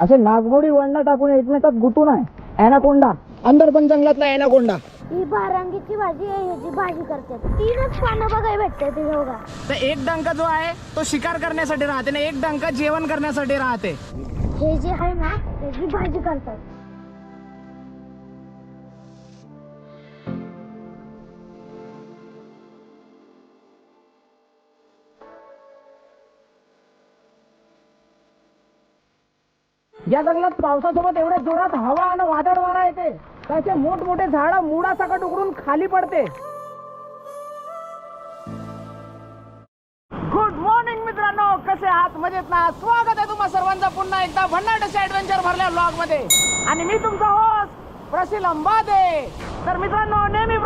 असे नागमोडी वळणं टाकून एकमेकात गुतून आहे ॲनाकोंडा अंदर पण जंगलातला ॲनाकोंडा ही बारांगीची भाजी आहे ह्याची भाजी करतात तीनच पानं बघाय भेटते ते बघा तर एक डंक जो आहे तो शिकार करण्यासाठी राहते आणि एक डंक जेवण करण्यासाठी राहते. हे जे आहे ना त्याची भाजी करतात. या जंगलात पावसासोबत एवढ्या जोरात हवा आणि वादळ वारा येते. त्याचे मोठमोठे झाड मुळासकट उकडून खाली पडते. गुड मॉर्निंग मित्रांनो. कसे आहात? मजेत ना? स्वागत आहे तुम्हा सर्वांचा. पुन्हा एकदा भन्नाटचे ऍडव्हेंचर भरल्या ब्लॉगमध्ये. आणि मी तुमचा होस्ट प्रशिल अंबादे. तर मित्रांनो नेहमी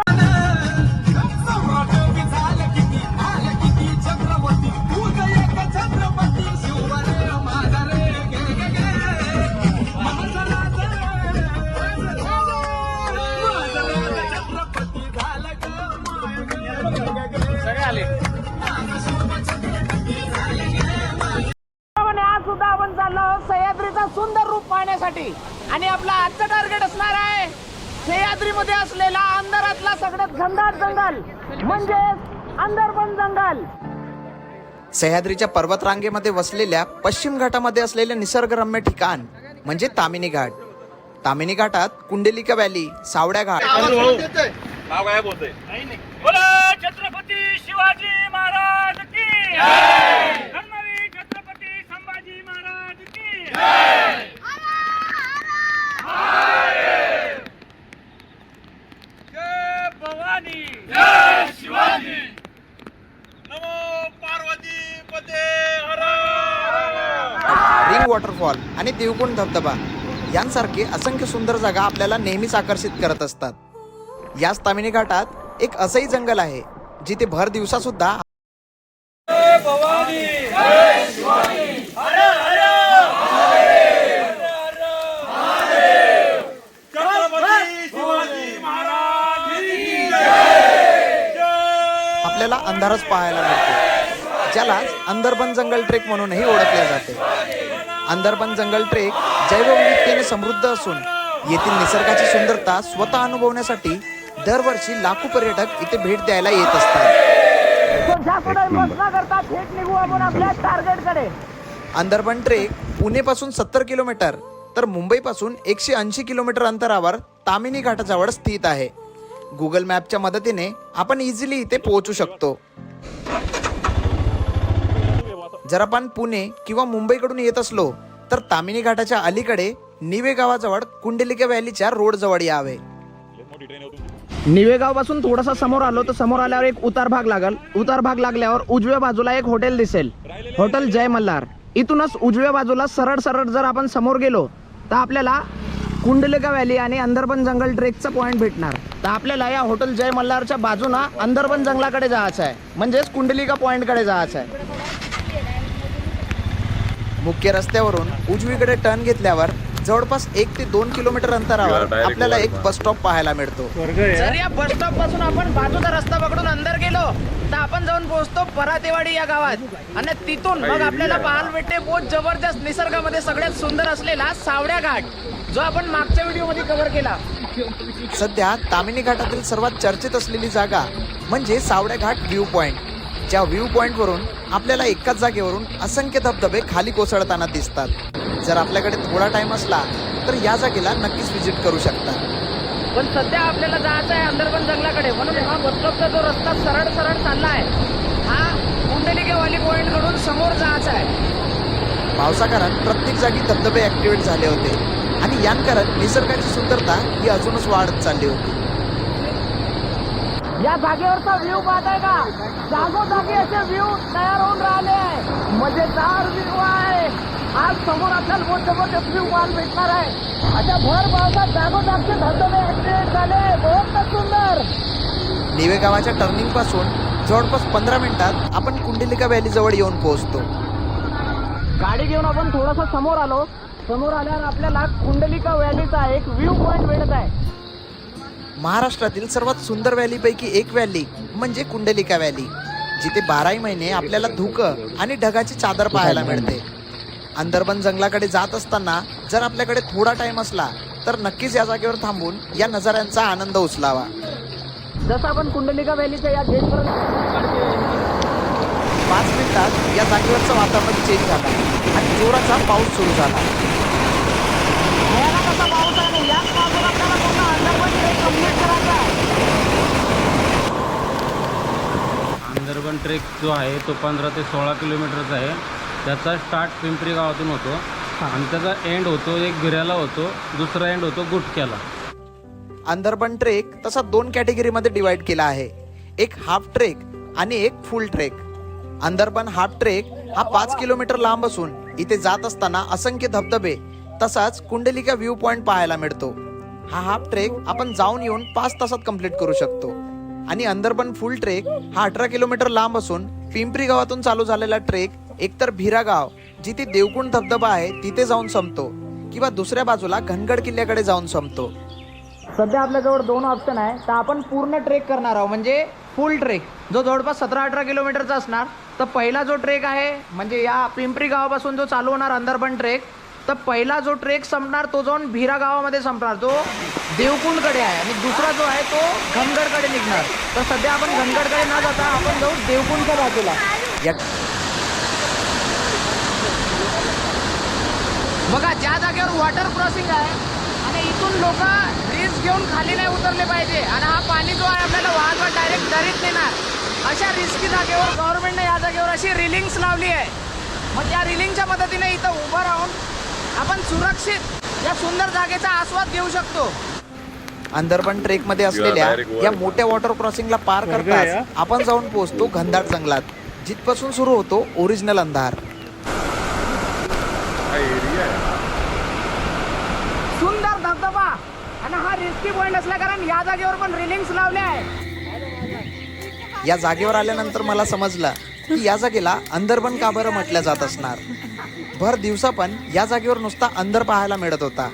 सह्याद्रीच्या पर्वतरांगेमध्ये वसलेल्या पश्चिम घाटामध्ये असलेले निसर्गरम्य ठिकाण म्हणजे तामिनी घाट. तामिनी घाटात कुंडलिका व्हॅली सावड्या घाट. नाव गायब होतंय. बोला छत्रपती शिवाजी महाराज की धर्मवीर छत्रपती संभाजी महाराज की जय भवानी जय शिवाजी नमो पार्वती पते हर रिंग वॉटरफॉल आणि देवकुंड धबधबा. यांसारखे असंख्य सुंदर जागा आपल्याला नेहमीच आकर्षित करत असतात. याच तामिनी घाटात एक असंही जंगल आहे जिथे भर दिवसा सुद्धा आपल्याला अंधारच पाहायला मिळतो ज्यालाच अंदरबन जंगल ट्रेक म्हणूनही ओळखले जाते. अंदरबन जंगल ट्रेक जैवविविधतेने समृद्ध असून येथील निसर्गाची सुंदरता स्वतः अनुभवण्यासाठी दरवर्षी लाखो पर्यटक इथे भेट द्यायला येत असतात. तो जास्त वेळ बस न करता थेट निघू आपण आपल्या टार्गेटकडे अंदरबन ट्रेक पुणेपासून सत्तर किलोमीटर तर मुंबईपासून एकशे ऐंशी किलोमीटर अंतरावर तामिनी घाटाजवळ स्थित आहे. गुगल मॅपच्या मदतीने आपण इझिली इथे पोहोचू शकतो. जर आपण पुणे किंवा मुंबईकडून येत असलो तर तामिनी घाटाच्या अलीकडे निवे गावाजवळ कुंडलिका व्हॅलीच्या रोड जवळ यावे. निवेगावपासून थोडासा समोर आलो तर समोर आल्यावर एक उतार भाग लागल. उतार भाग लागल्यावर उजव्या बाजूला एक हॉटेल दिसेल. हॉटेल जय मल्हार. इथूनच उजव्या बाजूला सरळ सरळ जर आपण समोर गेलो तर आपल्याला कुंडलिका व्हॅली आणि अंदरबन जंगल ट्रेकचा पॉईंट भेटणार. तर आपल्याला या हॉटेल जय मल्हारच्या बाजूना अंदरबन जंगलाकडे जायचं आहे. म्हणजेच कुंडलिका पॉईंटकडे जायचं आहे. मुख्य रस्त्यावरून उजवीकडे टर्न घेतल्यावर जवळपास एक ते दोन किलोमीटर अंतरावर आपल्याला एक बस स्टॉप पाहायला मिळतो. जर या बस स्टॉपपासून आपण बाजूचा रस्ता पकडून अंदर गेलो तर आपण जाऊन पोहोचतो परातेवाडी या गावात. आणि तिथून मग आपल्याला पाहायला भेटते बहुत जबरदस्त निसर्गामध्ये सगळ्यात सुंदर असलेला सावड्या घाट जो आपण मागच्या व्हिडिओमध्ये कव्हर केला. सध्या तामिनी घाटातील सर्वात चर्चेत असलेली जागा म्हणजे सावड्या घाट व्ह्यू पॉइंट ज्या व्ह्यू पॉइंट वरून आपल्याला एकाच जागेवरून असंख्य धबधबे खाली कोसळताना दिसतात. जर आपल्याकडे थोडा टाइम असला तर या जागेला नक्कीच व्हिजिट करू शकता. पण सध्या आपल्याला जायचं आहे अंदरबन जंगलाकडे. म्हणून हा स्टॉपचा जो रस्ता सरळ सरळ चालला आहे हा कुंडलिका वाली पॉइंटकडून समोर जायचा आहे पावसाकाळात प्रत्येक जागी धबधबे ऍक्टिव्हेट झाले होते. आणि यांकरत निसर्गाची सुंदरता ही अजूनच वाढत चालली होती. या जागेवरचा व्ह्यू पाहताय का? जागोजागी असे व्ह्यू तयार होऊन राहिले आहे. मजेदार व्ह्यू आहे. आज समोर आपल्याला बहुत जबरदस्त व्ह्यू पाहायला भेटणार आहे. अशा भर पावसात जागोजागचे धबधबे ऍक्टिव्हेट झाले. बहुत सुंदर. निवे गावाच्या टर्निंगपासून जवळपास पंधरा मिनिटात आपण कुंडलिका व्हॅली जवळ येऊन पोहोचतो. गाडी घेऊन आपण थोडासा समोर आलो. समोर आल्यावर आपल्याला कुंडलिका व्हॅलीचा एक व्ह्यू पॉइंट भेटत आहे. महाराष्ट्रातील सर्वात सुंदर व्हॅलीपैकी एक व्हॅली म्हणजे कुंडलिका व्हॅली जिथे बाराही महिने आपल्याला धुकं आणि ढगाची चादर पाहायला मिळते. अंदरबन जंगलाकडे जात असताना जर आपल्याकडे थोडा टाइम असला तर नक्कीच या जागेवर थांबून या नजाऱ्यांचा आनंद उचलावा. जसं आपण कुंडलिका व्हॅलीच्या या गेटपर्यंत पाच मिनिटात या जागेवरचं वातावरण चेंज झालं आणि जोराचा पाऊस सुरू झाला भयानक असा पाऊस आहे आणि याच पावसात आपल्याला पूर्ण अंदरबन ट्रेक जो आहे तो पंधरा ते सोळा किलोमीटरचा आहे. त्याचा स्टार्ट पिंपरी गावातून होतो. आणि त्याचा एंड होतो एक गिऱ्याला होतो दुसरा एंड होतो गुटक्याला अंदरबन ट्रेक तसा दोन कॅटेगरीमध्ये डिवाइड केला आहे. एक हाफ ट्रेक आणि एक full trek Andharban half trek हा पाच किलोमीटर लांब असून इथे जात असताना असंख्य धबधबे तसाच कुंडलिका व्ह्यू पॉइंट पाहायला मिळतो. हा हाफ ट्रेक आपण जाऊन येऊन पाच तासात कंप्लीट करू शकतो. आणि अंदरबन फुल ट्रेक हा अठरा किलोमीटर लांब असून पिंपरी गावातून चालू झालेला ट्रेक एकतर भिरा गाव जिथे देवकुंड धबधबा आहे तिथे जाऊन संपतो किंवा दुसऱ्या बाजूला घनगड किल्ल्याकडे जाऊन संपतो. सध्या आपल्याजवळ दोन ऑप्शन आहे तर आपण पूर्ण ट्रेक करणार आहोत म्हणजे फुल ट्रेक जो जवळपास सतरा अठरा किलोमीटरचा असणार तर पहिला जो ट्रेक आहे म्हणजे या पिंपरी गावापासून जो चालू होणार अंदरबन ट्रेक तर पहिला जो ट्रेक संपणार तो जाऊन भिरा गावामध्ये संपणार. तो देवकुंडकडे आहे आणि दुसरा जो आहे तो घनगडकडे निघणार. तर सध्या आपण घनगडकडे न जाता आपण जाऊ देवकुंडच्या बाजूला. बघा ज्या जागेवर वॉटर क्रॉसिंग आहे आणि इथून लोक रिस्क घेऊन खाली नाही उतरले पाहिजे आणि हा पाणी जो आहे आपल्याला वाहत डायरेक्ट दरीत नेणार. अशा रिस्की जागेवर गव्हर्नमेंटने या जागेवर अशी रिलिंग्स लावली आहे. मग त्या रिलिंगच्या मदतीने इथं उभं राहून आपण सुरक्षित या सुंदर जागेचा आस्वाद घेऊ शकतो. अंदरबन ट्रेकमध्ये असलेल्या या मोठ्या वॉटर क्रॉसिंगला पार करताच आपण जाऊन पोहोचतो घनदाट जंगलात. जिथपासून सुरू होतो ओरिजिनल अंधार. सुंदर धबधबा आणि हा रिस्की पॉईंट असल्या कारण या जागेवर पण रिलिंग्स लावल्या आहे या जागेवर आल्यानंतर मला समजलं की या जागेला अंदरबन का बरं म्हटलं जात असणार? भर दिवसा पण या जागेवर नुसता अंदर पाहायला मिळत होता.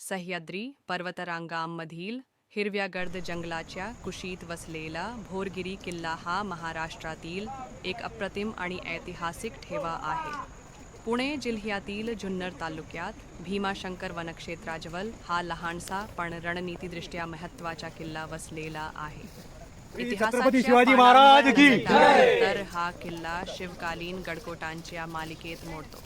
सह्याद्री पर्वतरांगांमधील हिरव्या गर्द जंगलाच्या कुशीत वसलेला भोरगिरी किल्ला हा महाराष्ट्रातील एक अप्रतिम आणि ऐतिहासिक ठेवा आहे. पुणे जिल्ह्यातील जुन्नर तालुक्यात भीमाशंकर वनक्षेत्राजवळ हा लहानसा पण रणनीतीदृष्ट्या महत्त्वाचा किल्ला वसलेला आहे. छत्रपती शिवाजी महाराज की तर हा किल्ला शिवकालीन गडकोटांच्या मालिकेत मोडतो.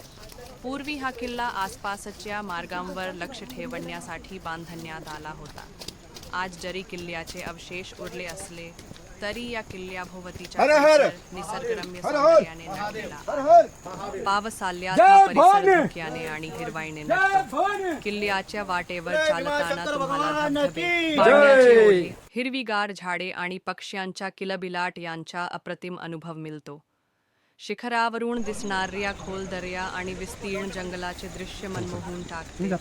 पूर्वी हा किल्ला आसपासच्या मार्गांवर लक्ष ठेवण्यासाठी बांधण्यात आला होता. आज जरी किल्ल्याचे अवशेष उरले असले तरी या किल्ल्याभोवतीच्या निसर्गरम्य सौंदर्याने नटलेला पावसाल्यात परिसर धुक्याने आणि हिरवाईने नटतो. किल्ल्याच्या वाटेवर चालताना तुम्हाला धबधबे पाण्याचे ओढे हिरवीगार झाडे आणि पक्ष्यांच्या किलबिलाट यांचा अप्रतिम अनुभव मिळतो. शिखरावरून दिसणाऱ्या खोल दर्या आणि विस्तीर्ण जंगलाचे दृश्य मनमोहून टाकते.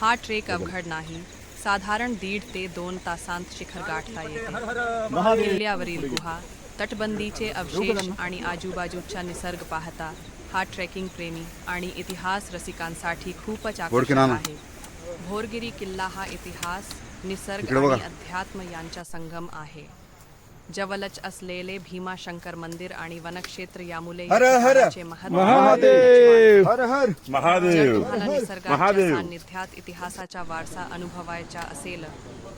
हा ट्रेक अवघड नाही. साधारण दीड ते दोन तासांत शिखर गाठता येते. किल्ल्यावरील गुहा तटबंदीचे अवशेष आणि आजूबाजूचा निसर्ग पाहता हा ट्रेकिंग प्रेमी आणि इतिहास रसिकांसाठी खूपच आकर्षक आहे. भोरगिरी किल्ला हा इतिहास निसर्ग आणि अध्यात्म यांचा संगम आहे. जवळच असलेले भीमाशंकर मंदिर आणि वनक्षेत्र यामुळे या ठिकाणाचे महत्त्व वाढते. जर तुम्हाला निसर्गाच्या सान्निध्यात इतिहासाचा वारसा अनुभवायचा असेल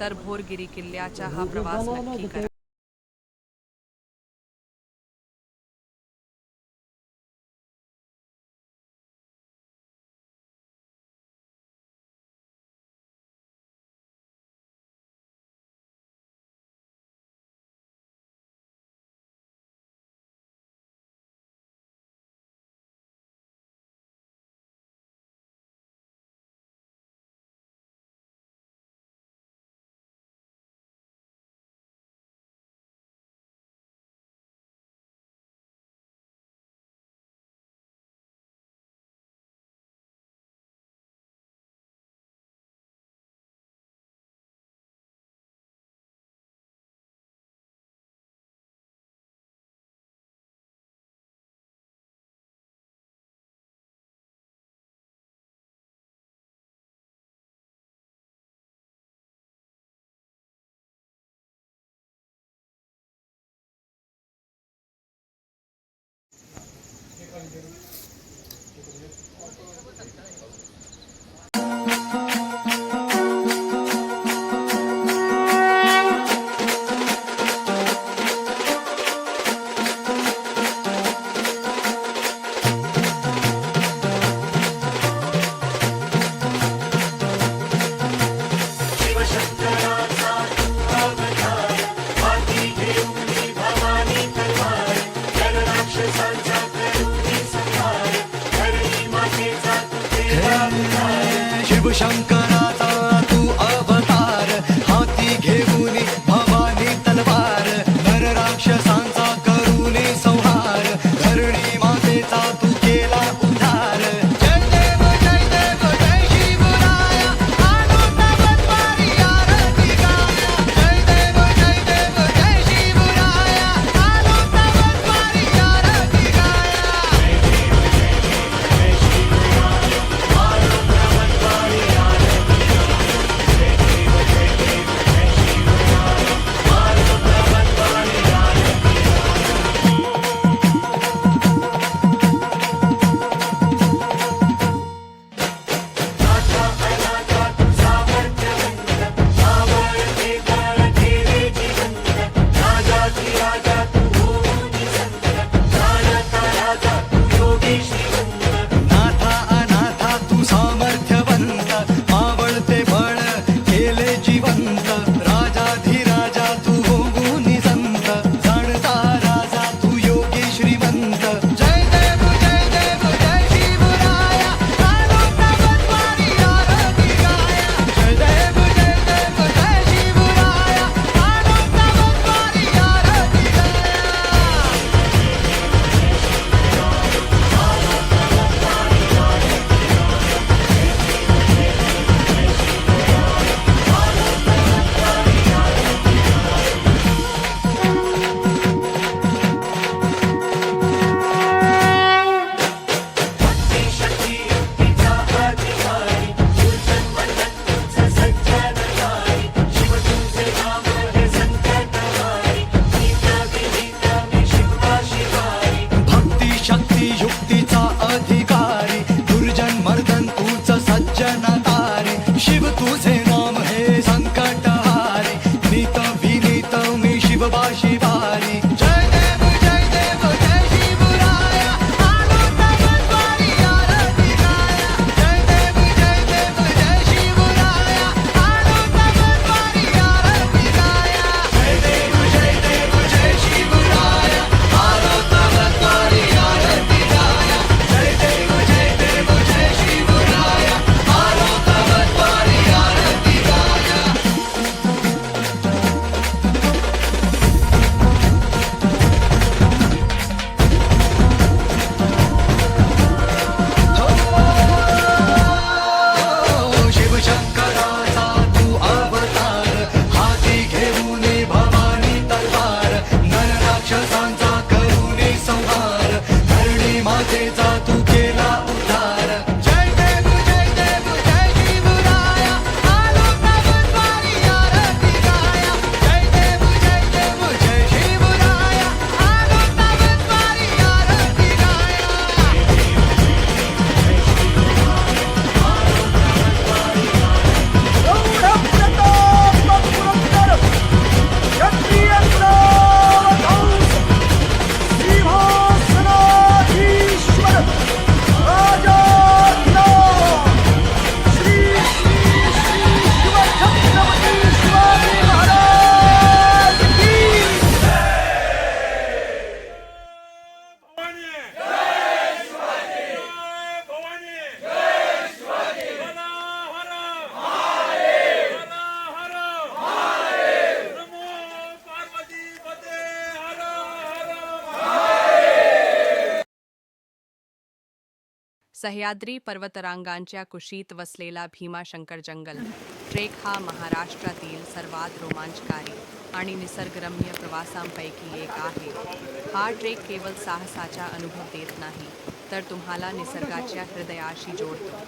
तर भोरगिरी किल्ल्याचा हा प्रवास नक्की करा. ಚೆನ್ನಾಗಿದ್ದೀರಿ बाशी बारी सह्याद्री पर्वतरांगांच्या कुशीत वसलेला भीमाशंकर जंगल. ट्रेक हा महाराष्ट्रातील सर्वात रोमांचकारी आणि निसर्गरम्य प्रवासांपैकी एक आहे. हा ट्रेक केवळ साहसाचा अनुभव देत नाही तर तुम्हाला निसर्गाच्या हृदयाशी जोडतो.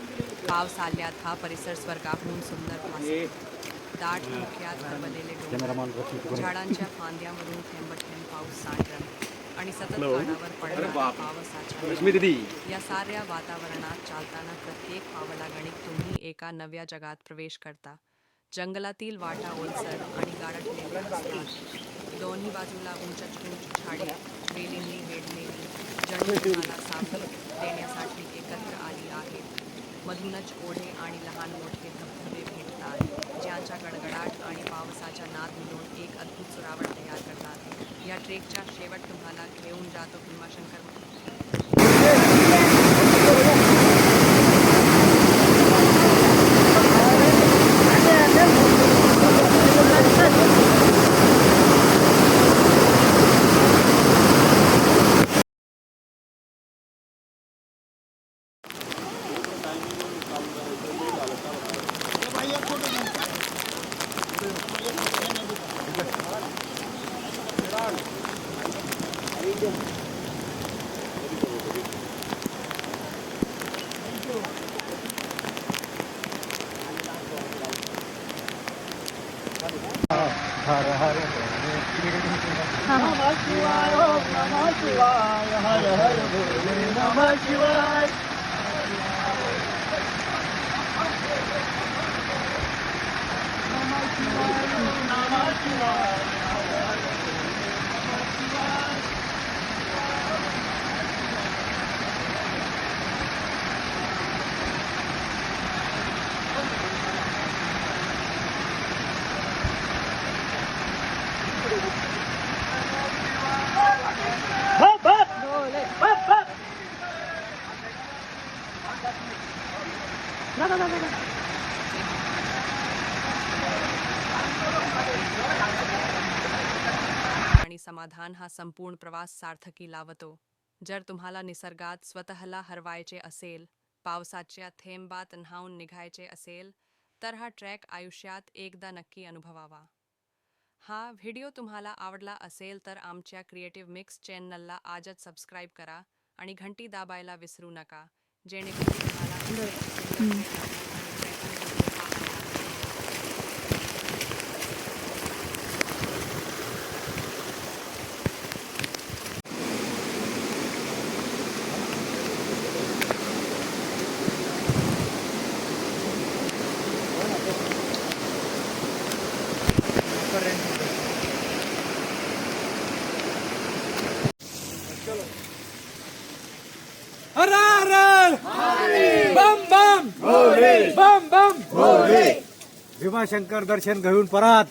पावसाल्यात हा परिसर स्वर्गाहून सुंदर भासतो दाट मुख्यात हरवलेले झाडांच्या फांद्यावरून थेंब थेंब पाऊस सांडला आणि सतत कानावर पडणाऱ्या पावसाच्या दीदी. या साऱ्या वातावरणात चालताना प्रत्येक पावलागणिक तुम्ही एका नव्या जगात प्रवेश करता. जंगलातील वाटा ओलसर आणि गारठलेल्या असतात. दोन्ही बाजूला उंच उंच झाडे वेलींनी वेढलेली जणू तुम्हाला सावली देण्यासाठी एकत्र आली आहेत. मधूनच ओढे आणि लहान मोठे करतात. ज्यांच्या गडगडाट आणि पावसाच्या नाद मिळून एक अद्भुत सुरावट तयार करतात. या ट्रेकच्या शेवट तुम्हाला घेऊन जातो भीमाशंकर आणि हा संपूर्ण प्रवास सार्थकी लावतो. जर तुम्हाला निसर्गात स्वतःला हरवायचे असेल पावसाच्या थेंबात न्हावून निघायचे असेल तर हा ट्रॅक आयुष्यात एकदा नक्की अनुभवावा. हा व्हिडिओ तुम्हाला आवडला असेल तर आमच्या क्रिएटिव्ह मिक्स चॅनलला आजच सबस्क्राईब करा आणि घंटी दाबायला विसरू नका. जेणेकरून तुम्हाला બમ બમ. ભીમાશંકર દર્શન ગયું પરત.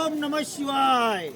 ઓમ નમઃ શિવાય.